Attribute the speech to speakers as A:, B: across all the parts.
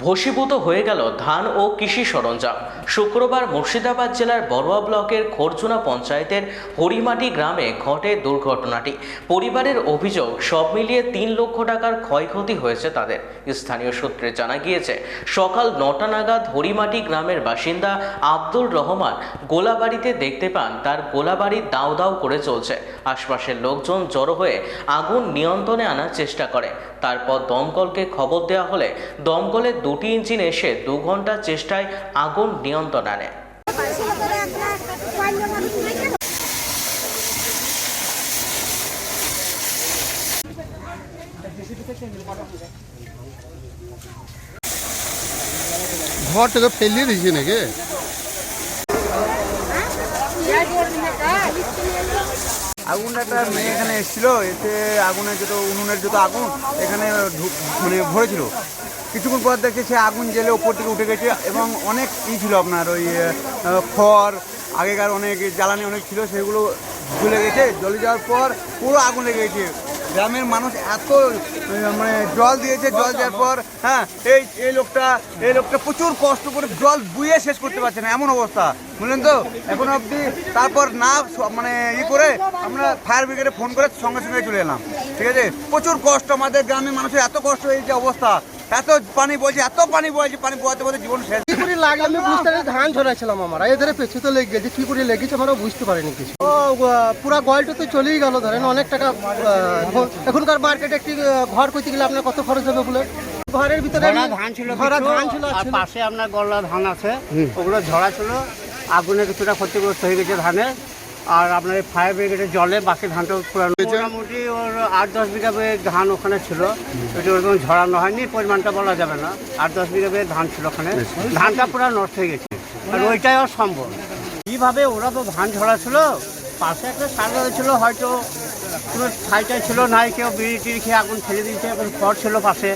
A: ভসীভূত হয়ে গেল ধান ও কৃষি সরঞ্জাম। শুক্রবার মুর্শিদাবাদ জেলার বড়ুয়া ব্লকের খরচুনা পঞ্চায়েতের হরিমাটি গ্রামে ঘটে দুর্ঘটনাটি। পরিবারের অভিযোগ, সব মিলিয়ে তিন লক্ষ টাকার ক্ষয়ক্ষতি হয়েছে তাদের। স্থানীয় সূত্রে জানা গিয়েছে, সকাল নটা নাগাদ হরিমাটি গ্রামের বাসিন্দা আব্দুল রহমান গোলাবাড়িতে দেখতে পান, তার গোলাবাড়ি দাউ দাউ করে চলছে। আশপাশের লোকজন জড়ো হয়ে আগুন নিয়ন্ত্রণে আনার চেষ্টা করে। তারপর দমকলকে খবর দেওয়া হলে দমকলের দুটি ইঞ্জিন এসে দু ঘণ্টার চেষ্টায় আগুন নিয়ন্ত্রণ আনে।
B: ঘরটাকে ফেলিয়ে দিয়েছি নাকি?
C: আগুন একটা মেয়ে এখানে এসেছিল এতে আগুনের যত উনুনের যত আগুন এখানে মানে ভরেছিল। কিছুক্ষণ পর দেখছি সে আগুন জেলে ওপর থেকে উঠে গেছে এবং অনেক ই ছিল আপনার ওই খড় আগেকার অনেক জ্বালানি অনেক ছিল সেগুলো জ্বলে গেছে। জ্বলে যাওয়ার পর পুরো আগুন লেগে গেছে। গ্রামের মানুষ এত মানে জল দিয়েছে জল দেওয়ার পর হ্যাঁ এই এই লোকটা এই লোকটা প্রচুর কষ্ট করে জল বুয়ে শেষ করতে পারছে না এমন অবস্থা। বুঝলেন তো? এখন অবধি তারপর না মানে ই করে আমরা ফায়ার ব্রিগেডে ফোন করে সঙ্গে সঙ্গে চলে এলাম। ঠিক আছে? প্রচুর কষ্ট আমাদের গ্রামের মানুষের এত কষ্ট এই যে অবস্থা। এত পানি বলছে এত পানি বলছে পানি পোয়াতে পোয়াতে জীবন শেষ।
D: কি করে লাগল? আমি বুঝতে পারি ধান ঝরাইছিলাম আমরা। এদের পেছু তো লেগে গেছে কি করে লেগেছে আমরা বুঝতে পারিনি কিছু। ও পুরা গয়টা তো চলেই গেল ধরেন অনেক টাকা এখনকার মার্কেটে একটি ঘর করতে গেলে আপনার কত খরচ হবে বলে? ঘরের ভিতরে
E: ধান ছিল
D: ধান ছিল
E: আর পাশে আপনার গলা ধান আছে। ওগুলো ঝরা ছিল। আগুনে কিছুটা ক্ষতিগ্রস্ত হয়ে গেছে ধানে। আর আপনার এই ফায়ার ব্রিগেডের জলে বাকি ধানটা পুরানো। মোটামুটি ওর আট দশ বিঘা ধান ওখানে ছিল। ওইটা ওরকম ঝরানো হয়নি পরিমাণটা বলা যাবে না। আট দশ বিঘা ধান ছিল ওখানে। ধানটা পুরো নষ্ট হয়ে গেছে। আর ওইটাই অসম্ভব কীভাবে ওরা তো ধান ঝরা ছিল? পাশে একটা সার ছিল হয়তো কোনো ছাইটাই ছিল নাই কেউ বিড়ি টিড়ি খেয়ে আগুন ফেলে দিয়েছে এখন খড় ছিল পাশে।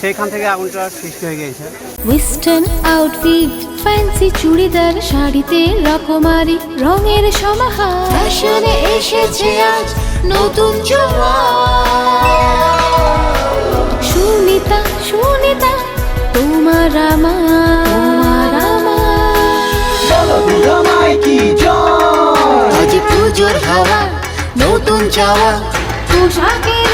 E: সেইখান থেকে আগুনটা সৃষ্টি হয়ে গিয়েছে।
F: ওয়েস্টার্ন আউটফিট ফ্যান্সি চুড়িদার, শাড়িতে রকমারি, রঙের সমাহার। ফ্যাশনে এসেছে আজ নতুন সুনিতা সুনিতা, তোমার আমার আমার। আজ পুজোর হাওয়া, নতুন চাওয়া, পোশাকের